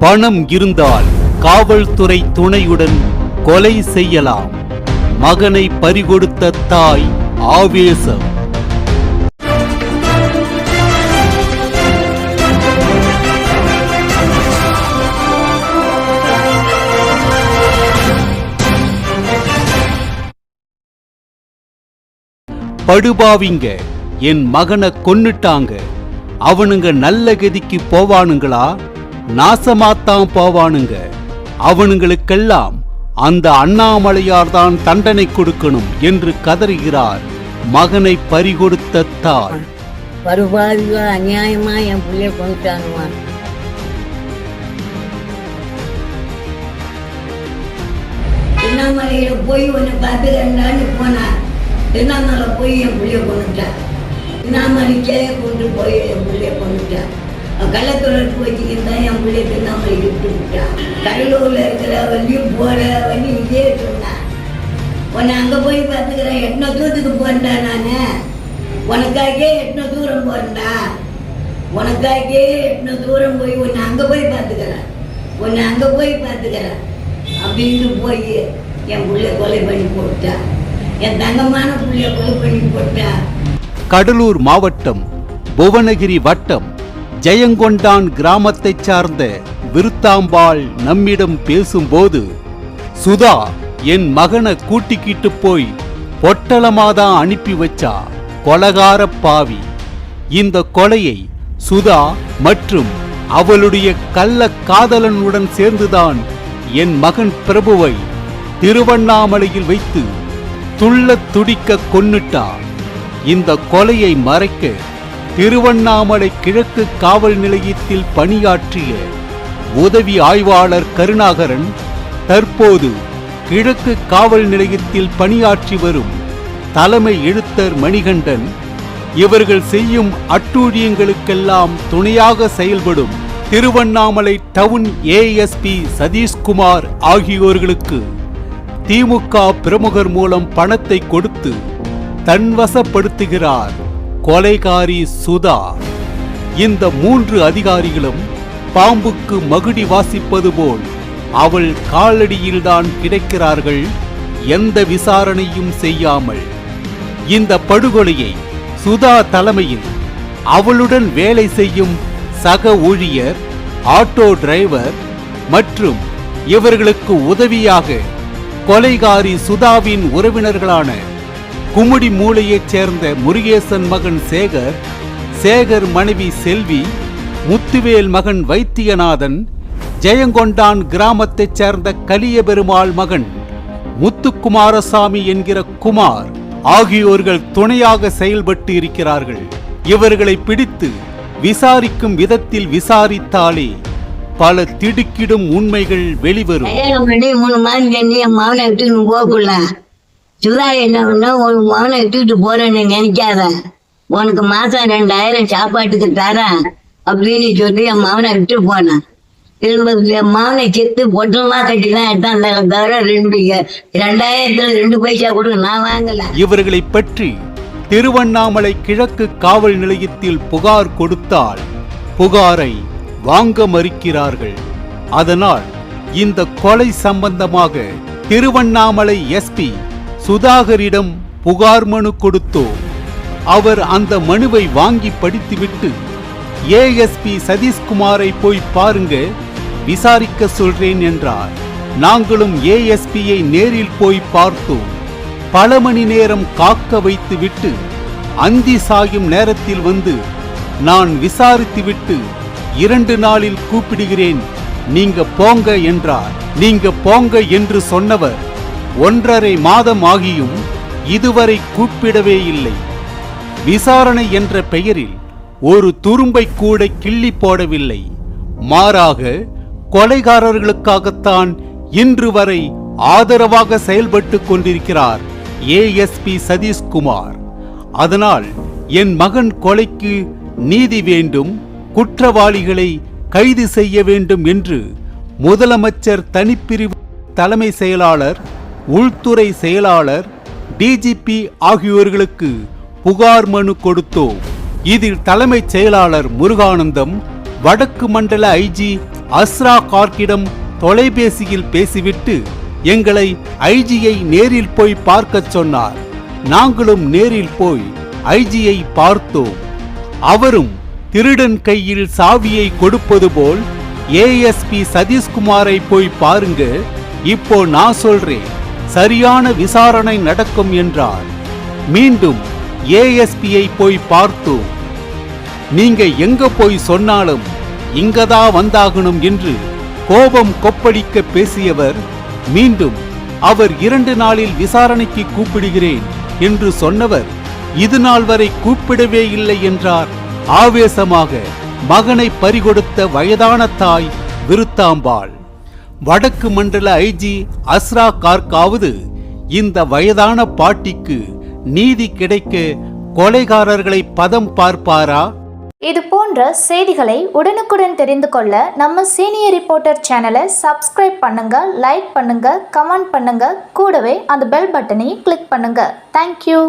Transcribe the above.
பணம் இருந்தால் காவல்துறை துணையுடன் கொலை செய்யலாம். மகனை பறிகொடுத்த தாய் ஆவேசம். படுபாவிங்க என் மகனை கொன்னுட்டாங்க. அவனுங்க நல்ல கதிக்கு போவானுங்களா? நாசமாத்தான் போவானுங்க. அவனுங்களுக்கெல்லாம் அந்த அண்ணாமலையார் தான் தண்டனை கொடுக்கணும் என்று கதறுகிறார் மகனை பறிகொடுத்த தாய். பருபாதிகள் அநியாயமா என் பிள்ளைய கொண்டுட்டானுமா திருவண்ணாமலையில போய் உன்னை பார்த்துக்கண்டான்னு போனார். திருவண்ணாமலை போய் என் பிள்ளைய கொண்டுட்டார் திருவண்ணாமலைக்கே கொண்டு போய் என் பிள்ளைய கொண்டுட்டார் கள்ளத்தொடர்பு வச்சுக்கிட்டு என் பிள்ளைக்கு திருவண்ணாமலை விட்டு விட்டான் கடலூர்ல இருக்கிற வண்டியும் போற வண்டி இங்கே சொன்னான் உன்னை அங்க போய் பார்த்துக்கிறேன். எத்தனை தூரத்துக்கு போறேன்டா நானு. உனக்காகே எத்தனை தூரம் போறேன்டா. உனக்காகே எத்தனை தூரம் போய் உன்னை அங்க போய் பார்த்துக்கிறேன். உன்னை அங்க போய் பார்த்துக்கிறேன். அப்படின்னு போய் என் பிள்ளை கொலை பண்ணி போட்டா என் தங்கமான புள்ளைய கொலை பண்ணி போட்டா கடலூர் மாவட்டம் புவனகிரி வட்டம். ஜெயங்கொண்டான் கிராமத்தைச் சார்ந்த விருத்தாம்பாள் நம்மிடம் பேசும்போது சுதா என் மகனை கூட்டிக்கிட்டு போய் பொட்டலமாதான் அனுப்பி வச்சா கொலகார பாவி. இந்த கொலையை சுதா மற்றும் அவளுடைய கள்ள காதலனுடன் சேர்ந்துதான் என் மகன் பிரபுவை திருவண்ணாமலையில் வைத்து துள்ளத் துடிக்க கொன்னுட்டா. இந்த கொலையை மறைக்க திருவண்ணாமலை கிழக்கு காவல் நிலையத்தில் பணியாற்றிய உதவி ஆய்வாளர் கருணாகரன் தற்போது கிழக்கு காவல் நிலையத்தில் பணியாற்றி வரும் தலைமை எழுத்தர் மணிகண்டன் இவர்கள் செய்யும் அட்டூழியங்களுக்கெல்லாம் துணையாக செயல்படும் திருவண்ணாமலை டவுன் ஏஎஸ்பி சதீஷ்குமார் ஆகியோர்களுக்கு திமுக பிரமுகர் மூலம் பணத்தை கொடுத்து தன்வசப்படுத்துகிறார். கொலைகாரி சுதா. இந்த மூன்று அதிகாரிகளும் பாம்புக்கு மகுடி வாசிப்பது போல் அவள் காலடியில்தான் கிடைக்கிறார்கள் எந்த விசாரணையும் செய்யாமல். இந்த படுகொலையை சுதா தலைமையில் அவளுடன் வேலை செய்யும் சக ஊழியர் ஆட்டோ டிரைவர் மற்றும் இவர்களுக்கு உதவியாக கொலைகாரி சுதாவின் உறவினர்களான குமுடி மூலையைச் சேர்ந்த முருகேசன் மகன் சேகர் சேகர் மனைவி செல்வி முத்துவேல் மகன் வைத்தியநாதன் ஜெயங்கொண்டான் கிராமத்தைச் சேர்ந்த கலியபெருமாள் மகன் முத்துக்குமாரசாமி என்கிற குமார் ஆகியோர்கள் துணையாக செயல்பட்டு இருக்கிறார்கள். இவர்களை பிடித்து விசாரிக்கும் விதத்தில் விசாரித்தாலே பல திடுக்கிடும் உண்மைகள் வெளிவரும். மூணு மாதம் என் மகனை போகக்குள்ள. சுதா என்ன பண்ணா ஒரு மகனை விட்டுட்டு போறேன்னு நினைக்காத. உனக்கு மாசம் ரெண்டாயிரம் சாப்பாட்டுக்கு தரேன் அப்படின்னு சொல்லி என் மகனை விட்டு போனேன். திரும்ப என் மகனை செத்து பொட்டலமா கட்டி தான் எடுத்தாங்க தவிர ரெண்டு ரெண்டாயிரத்துல ரெண்டு பைசா கூட நான் வாங்கல. இவர்களை பற்றி திருவண்ணாமலை கிழக்கு காவல் நிலையத்தில் புகார் கொடுத்தால் புகாரை வாங்க மறுக்கிறார்கள். அதனால் இந்த கொலை சம்பந்தமாக திருவண்ணாமலை எஸ்பி சுதாகரிடம் புகார் மனு கொடுத்தோம் அவர் அந்த மனுவை வாங்கி படித்துவிட்டு ஏஎஸ்பி சதீஷ்குமாரை போய் பாருங்க விசாரிக்க சொல்றேன் என்றார். நாங்களும் ஏஎஸ்பியை நேரில் போய் பார்த்தோம். பல மணி நேரம் காக்க வைத்துவிட்டு அந்தி சாயும் நேரத்தில் வந்து நான் விசாரித்துவிட்டு இரண்டு நாளில் கூப்பிடுகிறேன் நீங்க போங்க என்றார். நீங்க போங்க என்று சொன்னவர் ஒன்றரை மாதம் ஆகியும் இதுவரை கூப்பிடவே இல்லை. விசாரணை என்ற பெயரில் ஒரு துரும்பை கூட கிள்ளி போடவில்லை. மாறாக கொலைகாரர்களுக்காகத்தான் இன்று வரை ஆதரவாக செயல்பட்டு கொண்டிருக்கிறார் ஏஎஸ்பி சதீஷ்குமார். அதனால் என் மகன் கொலைக்கு நீதி வேண்டும் குற்றவாளிகளை கைது செய்ய வேண்டும் என்று முதலமைச்சர் தனிப்பிரிவு தலைமை செயலாளர் உள்துறை செயலாளர் டிஜிபி ஆகியோர்களுக்கு புகார் மனு கொடுத்தோம். இதில் தலைமைச் செயலாளர் முருகானந்தம் வடக்கு மண்டல ஐஜி அஸ்ரா கார்க்கிடம் தொலைபேசியில் பேசிவிட்டு எங்களை ஐஜியை நேரில் போய் பார்க்கச் சொன்னார். நாங்களும் நேரில் போய் ஐஜியை பார்த்தோம். அவரும் திருடன் கையில் சாவியை கொடுப்பது போல் ஏஎஸ்பி சதீஷ்குமாரை போய் பாருங்க இப்போ நான் சொல்றேன். சரியான விசாரணை நடக்கும் என்றார். மீண்டும் ஏஎஸ்பியை போய் பார்த்தோம் நீங்க எங்க போய் சொன்னாலும் இங்கதா வந்தாகணும் என்று கோபம் கொப்பளிக்க பேசியவர் மீண்டும் அவர் இரண்டு நாளில் விசாரணைக்கு கூப்பிடுகிறேன் என்று சொன்னவர் இது நாள் வரை கூப்பிடவே இல்லை என்றார். ஆவேசமாக மகனை பறிகொடுத்த வயதான தாய் விருத்தாம்பாள். வடக்கு மண்டல ஐஜி அஸ்ரா கார்க்காவது இந்த வயதான பாட்டிக்கு நீதி கிடைக்க கொலைகாரர்களை பதம் பார்ப்பாரா? இது போன்ற செய்திகளை உடனுக்குடன் தெரிந்து கொள்ள நம்ம சீனியர் ரிப்போர்ட்டர் சேனலை சப்ஸ்கிரைப் பண்ணுங்க லைக் பண்ணுங்க கமெண்ட் பண்ணுங்க கூடவே அந்த பெல் பட்டனையும் கிளிக் பண்ணுங்க. தேங்க்யூ